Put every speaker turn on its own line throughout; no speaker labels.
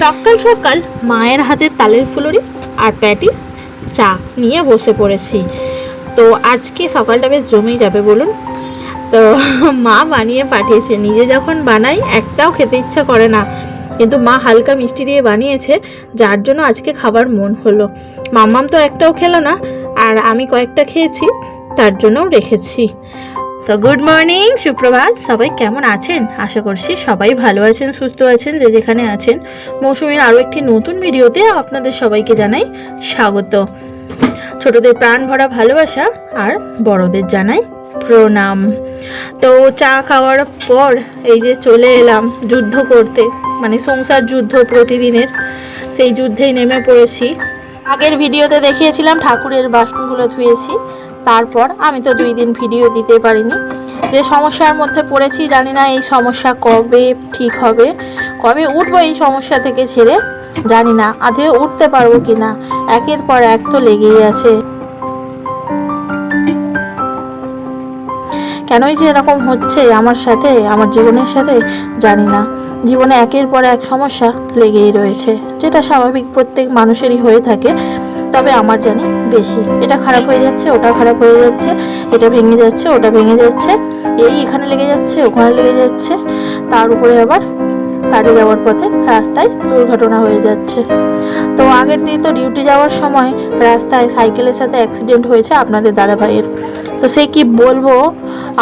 সকাল সকাল মায়ের হাতে তালের ফুলুরি আর প্যাটিস চা নিয়ে বসে পড়েছি। তো আজকে সকালটা বেশ জমেই যাবে বলুন। তো মা বানিয়ে পাঠিয়েছে। নিজে যখন বানাই, একটাও খেতে ইচ্ছা করে না। কিন্তু মা হালকা মিষ্টি দিয়ে বানিয়েছে, যার জন্য আজকে খাবার মন হলো। মাম্মাম তো একটাও খেলো না, আর আমি কয়েকটা খেয়েছি, তার জন্যও রেখেছি। তো গুড মর্নিং সুপ্রভাত। সবাই কেমন আছেন? আশা করছি সবাই ভালো আছেন, সুস্থ আছেন, যে যেখানে আছেন। মৌসুমীর আরও একটি নতুন ভিডিওতে আপনাদের সবাইকে জানাই স্বাগত। ছোটদের প্রাণ ভরা ভালোবাসা আর বড়দের জানাই প্রণাম। তো চা খাওয়ার পর এই যে চলে এলাম যুদ্ধ করতে মানে সংসার যুদ্ধ প্রতিদিনের, সেই যুদ্ধেই নেমে পড়েছি। আগের ভিডিওতে দেখিয়েছিলাম ঠাকুরের বাসনগুলো ধুয়েছি। তারপর আমি তো দুই দিন ভিডিও দিতে পারিনি। যে সমস্যার মধ্যে পড়েছি, জানি না এই সমস্যা কবে ঠিক হবে, কবে উঠবো এই সমস্যা থেকে ছেড়ে, জানি না, আধে উঠতে পারব কি না একের পর এক তো লেগেই আছে। কেনই যে এরকম হচ্ছে আমার সাথে, আমার জীবনের সাথে, জানি না। জীবনে একের পর এক সমস্যা লেগেই রয়েছে, যেটা স্বাভাবিক প্রত্যেক মানুষেরই হয়ে থাকে। তবে আমার জানি বেশি। এটা খারাপ হয়ে যাচ্ছে ওটা খারাপ হয়ে যাচ্ছে, এটা ভেঙে যাচ্ছে, ওটা ভেঙে যাচ্ছে। এই এখানে লেগে যাচ্ছে, ওখানে লেগে যাচ্ছে। তার উপরে আবার কাজে যাওয়ার পথে রাস্তায় দুর্ঘটনা হয়ে যাচ্ছে। তো আগের দিন তো ডিউটি যাওয়ার সময় রাস্তায় সাইকেলের সাথে অ্যাক্সিডেন্ট হয়েছে আপনাদের দাদা ভাইয়ের তো সে কি বলব?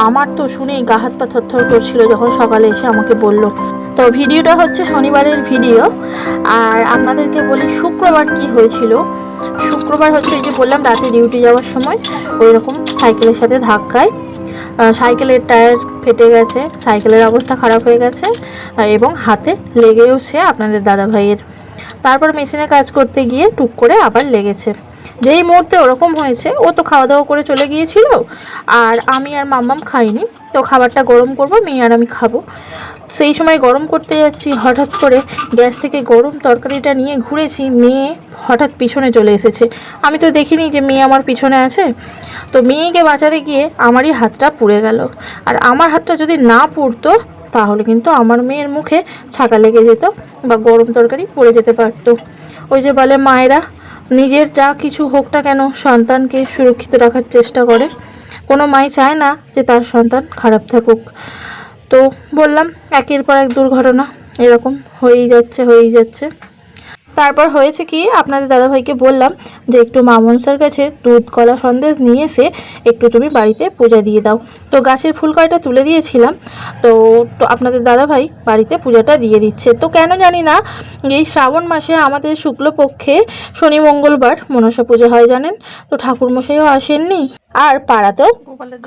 আমার তো শুনেই গা হাত পা থরথর করছিল যখন সকালে এসে আমাকে বলল। তো ভিডিওটা হচ্ছে শনিবারের ভিডিও। আর আপনাদেরকে বলি, শুক্রবার কি হয়েছিল? শুক্রবার হচ্ছে এই যে বললাম, রাতে ডিউটি যাওয়ার সময় ওই রকম সাইকেলের সাথে ধাক্কায় সাইকেলের টায়ার ফেটে গেছে, সাইকেলের অবস্থা খারাপ হয়ে গেছে এবং হাতে লেগেওছে আপনাদের দাদা ভাইয়ের তারপর মেশিনে কাজ করতে গিয়ে টুক করে আবার লেগেছে। যেই মুহূর্তে ওরকম হয়েছে, ও তো খাওয়া দাওয়া করে চলে গিয়েছিল, আর আমি আর মাম্মাম খাইনি। তো খাবারটা গরম করব, মেয়ে আর আমি খাব। সেই সময় গরম করতে যাচ্ছি, হঠাৎ করে গ্যাস থেকে গরম তরকারিটা নিয়ে ঘুরেছি, মেয়ে হঠাৎ পিছনে চলে এসেছে। আমি তো দেখিনি যে মেয়ে আমার পিছনে আছে। তো মেয়েকে বাঁচাতে গিয়ে আমারই হাতটা পুড়ে গেল। আর আমার হাতটা যদি না পুড়তো, তাহলে কিন্তু আমার মেয়ের মুখে ছাকা লেগে যেত বা গরম তরকারি পড়ে যেতে পারতো। ওই যে বলে মায়েরা, নিজের যা কিছু হোক না কেন সন্তানকে সুরক্ষিত রাখার চেষ্টা করে। কোনো মাই চায় না যে তার সন্তান খারাপ থাকুক। তো বললাম, একের পর এক দুর্ঘটনা, এরকম হয়েই যাচ্ছে হয়েই যাচ্ছে। তারপর হয়েছে কি, আপনাদের দাদাভাইকে বললাম যে একটু মামনসার কাছে দুধ, কলা সন্দেশ নিয়ে এসে একটু তুমি বাড়িতে পূজা দিয়ে দাও। তো গাছের ফুল কয়টা তুলে দিয়েছিলাম, তো তো আপনাদের দাদাভাই বাড়িতে পূজাটা দিয়ে দিচ্ছে। তো কেন জানি না, এই শ্রাবণ মাসে আমাদের শুক্লপক্ষে শনি, মঙ্গলবার মনসা পূজা হয় জানেন? তো ঠাকুরমশাইও আসেননি, আর পাড়াতেও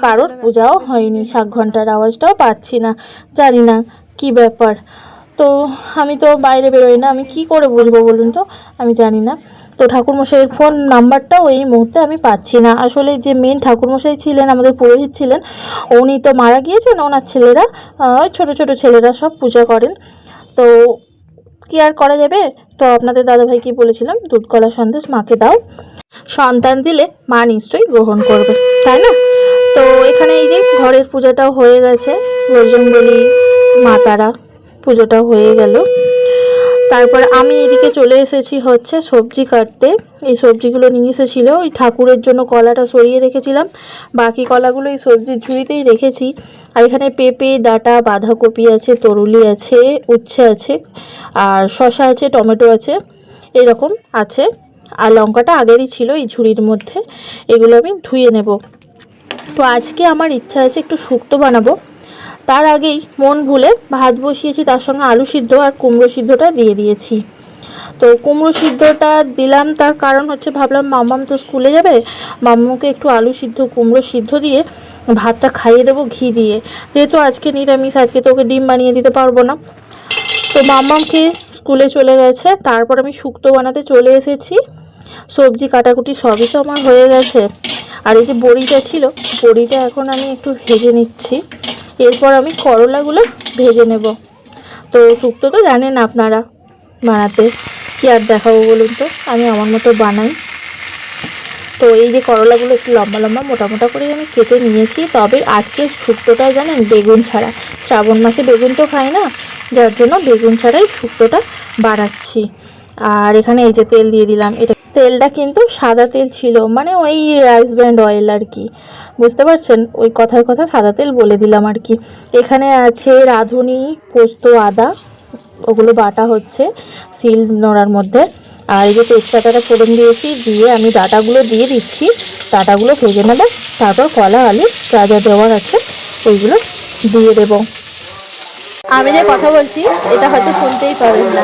কারোর পূজাও হয়নি। সাত ঘণ্টার আওয়াজটাও পাচ্ছি না, জানি না কি ব্যাপার। তো আমি তো বাইরে বেরোই না, আমি কি করে বুঝব বলুন তো? আমি জানি না। তো ঠাকুরমশাইয়ের ফোন নাম্বারটাও এই মুহূর্তে আমি পাচ্ছি না। আসলে যে মেন ঠাকুরমশাই ছিলেন, আমাদের পুরোহিত ছিলেন, উনি তো মারা গিয়েছেন, ওনার ছেলেরা ওই ছোটো ছোটো ছেলেরা সব পূজা করেন। তো কি আর করা যাবে? তো আপনাদের দাদাভাই কি বলেছিলাম? দুধ, কলা, সন্দেশ মাকে দাও। সন্তান দিলে মা নিশ্চয়ই গ্রহণ করবে, তাই না? তো এখানে এই যে ঘরের পূজাটাও হয়ে গেছে বজরংবলী মা তারা পুজোটাও হয়ে গেল। তারপর আমি এদিকে চলে এসেছি হচ্ছে সবজি কাটতে। এই সবজিগুলো নিয়ে এসেছিল। ওই ঠাকুরের জন্য কলাটা সরিয়ে রেখেছিলাম। বাকি কলাগুলো এই সবজির ঝুড়িতেই রেখেছি। আর এখানে পেঁপে, ডাঁটা, বাঁধাকপি আছে, তরুলি আছে, উচ্ছে আছে, আর শসা আছে, টমেটো আছে, এরকম আছে। আর লঙ্কাটা আগেরই ছিল এই ঝুড়ির মধ্যে। এগুলো আমি ধুয়ে নেব। তো আজকে আমার ইচ্ছা আছে একটু শুক্তো বানাবো। তার আগেই মন ভুলে ভাত বসিয়েছি, তার সঙ্গে আলু সিদ্ধ আর কুমড়ো সিদ্ধটা দিয়ে দিয়েছি। তো কুমড়ো সিদ্ধটা দিলাম, তার কারণ হচ্ছে ভাবলাম মামাম তো স্কুলে যাবে মাম্মুকে একটু আলু সিদ্ধ, কুমড়ো সিদ্ধ দিয়ে ভাতটা খাইয়ে দেবো ঘি দিয়ে। যেহেতু আজকে নিরামিষ, আজকে তো ওকে ডিম বানিয়ে দিতে পারব না। তো মাম্মামকে স্কুলে চলে গেছে, তারপর আমি শুক্তো বানাতে চলে এসেছি। সবজি কাটাকুটি সবই তো আমার হয়ে গেছে। আর এই যে বড়িটা ছিল, বড়িটা এখন আমি একটু ভেজে নিচ্ছি। এরপর আমি করলাগুলো ভেজে নেব। তো শুক্তো তো জানেন আপনারা, বানাতে কি আর দেখাবো বলুন তো? আমি আমার মতো বানাই। তো এই যে করলাগুলো একটু লম্বা লম্বা মোটা মোটা করে আমি কেটে নিয়েছি। তবে আজকে শুক্তোটা জানেন বেগুন ছাড়া। শ্রাবণ মাসে বেগুন তো খাই না, যার জন্য বেগুন ছাড়াই শুক্তোটা বাড়াচ্ছি আর এখানে এই যে তেল দিয়ে দিলাম, এটা তেলটা কিন্তু সাদা তেল ছিল মানে ওই রাইস ব্র্যান্ড অয়েল আর কি। বুঝতে পারছেন? ওই কথার কথা সাদা তেল বলে দিলাম আর কি। এখানে আছে রাঁধুনি, পোস্ত, আদা, ওগুলো বাটা হচ্ছে শিল নোড়ার মধ্যে। আর এই যে তেজপাতাটা ফোড়ন দিয়েছি, দিয়ে আমি ডাটাগুলো দিয়ে দিচ্ছি। ডাটাগুলো ভেজে নেব, তারপর কলা, আলু যা যা দেওয়ার আছে ওইগুলো দিয়ে দেবো। আমি যে কথা বলছি, এটা হয়তো শুনতেই পাবেন না।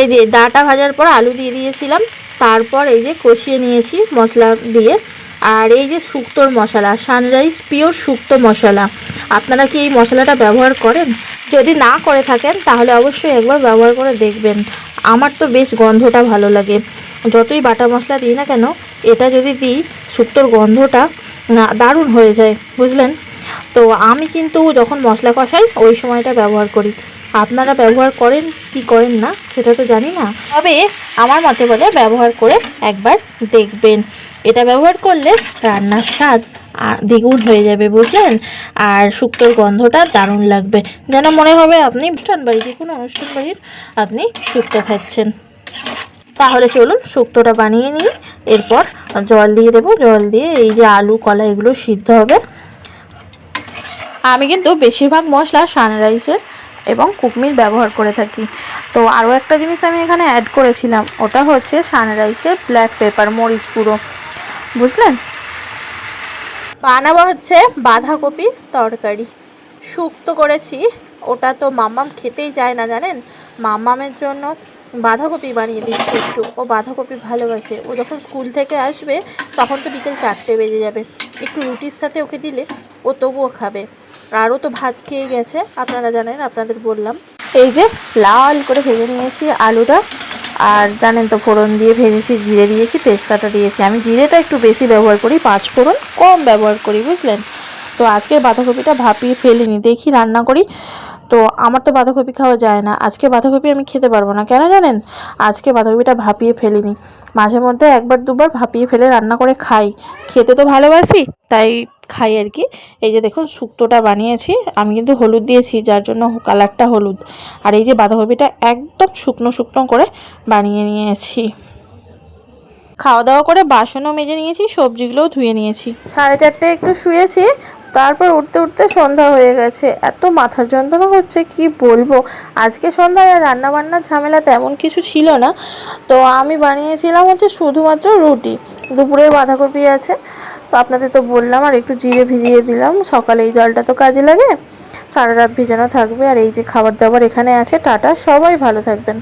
এই যে ডাটা ভাজার পর আলু দিয়ে দিয়েছিলাম, তারপর এই যে কষিয়ে নিয়েছি মশলা দিয়ে। আর এই যে শুক্তোর মশলা সানরাইজ পিওর শুক্তো মশলা। আপনারা কি এই মশলাটা ব্যবহার করেন? যদি না করে থাকেন, তাহলে অবশ্যই একবার ব্যবহার করে দেখবেন। আমার তো বেশ গন্ধটা ভালো লাগে। যতই বাটা মশলা দিই না কেন, এটা যদি দিই, শুক্তোর গন্ধটা দারুণ হয়ে যায়, বুঝলেন? তো আমি কিন্তু যখন মশলা কষাই, ওই সময়টা ব্যবহার করি। আপনারা ব্যবহার করেন কি করেন না, সেটা তো জানি না। তবে আমার মতে বলে ব্যবহার করে একবার দেখবেন। এটা ব্যবহার করলে রান্নার স্বাদ দ্বিগুণ হয়ে যাবে, বুঝলেন? আর শুক্তোর গন্ধটা দারুণ লাগবে। যেন মনে হবে আপনি অনুষ্ঠান বাড়ি যে কোনো অনুষ্ঠান বাড়ির আপনি শুক্তো খাচ্ছেন। তাহলে চলুন শুক্তোটা বানিয়ে নিই। এরপর জল দিয়ে দেবো। জল দিয়ে এই যে আলু, কলা, এগুলো সিদ্ধ হবে। আমি কিন্তু বেশিরভাগ মশলা সানরাইসের এবং কুকমির ব্যবহার করে থাকি। তো আরও একটা জিনিস আমি এখানে অ্যাড করেছিলাম। ওটা হচ্ছে সানরাইসের ব্ল্যাক পেপার মরিচ গুঁড়ো। বুঝলেন? বানাবো হচ্ছে বাঁধাকপির তরকারি। শুক্তো করেছি, ওটা তো মাম্মাম খেতেই চায় না, জানেন? মাম্মামের জন্য বাঁধাকপি বানিয়ে দিচ্ছি একটু। ও বাঁধাকপি ভালোবাসে। ও যখন স্কুল থেকে আসবে, তখন তো বিকেল চারটে বেজে যাবে। একটু রুটির সাথে ওকে দিলে, ও তবুও খাবে। আরও তো ভাত খেয়ে গেছে, আপনারা জানেন, আপনাদের বললাম। এই যে লাল করে ভেজে নিয়েছি আলুটা। আর জানেন তো, ফোড়ন দিয়ে ভেজেছি, জিরে দিয়েছি, তেজপাতা দিয়েছি। আমি জিরেটা একটু বেশি ব্যবহার করি, পাঁচ ফোড়ন কম ব্যবহার করি, বুঝলেন? তো আজকের বাঁধাকপিটা ভাপিয়ে ফেলিনি, দেখি রান্না করি। তো আমার তো বাঁধাকপি খাওয়া যায় না। আজকে বাঁধাকপি আমি খেতে পারব না, কেন জানেন? আজকে বাঁধাকপিটা ভাপিয়ে ফেলিনি। মাঝে মধ্যে একবার, দুবার ভাপিয়ে ফেলে রান্না করে খাই। খেতে তো ভালোবাসি, তাই খাই আর কি। এই যে দেখুন, শুক্তোটা বানিয়েছি। আমি কিন্তু হলুদ দিয়েছি, যার জন্য কালারটা হলুদ। আর এই যে বাঁধাকপিটা একদম শুকনো শুকনো করে বানিয়ে নিয়েছি। খাওয়া দাওয়া করে বাসনও মেজে নিয়েছি, সবজিগুলোও ধুয়ে নিয়েছি। সাড়ে চারটে একটু শুয়েছি তারপর উঠতে উঠতে সন্ধ্যা হয়ে গেছে। এত মাথার যন্ত্রণা হচ্ছে, কি বলব? আজকে সন্ধ্যায় আর রান্না বান্নার ঝামেলা তেমন কিছু ছিল না। তো আমি বানিয়েছিলাম হচ্ছে শুধুমাত্র রুটি। দুপুরের বাঁধাকপি আছে, তো আপনাদের তো বললাম আর একটু জিরে ভিজিয়ে দিলাম। সকালে এই জলটা তো কাজে লাগে। সারা রাত ভিজানো থাকবে। আর এই যে খাবার দাবার এখানে আছে, টাটা। সবাই ভালো থাকবেন।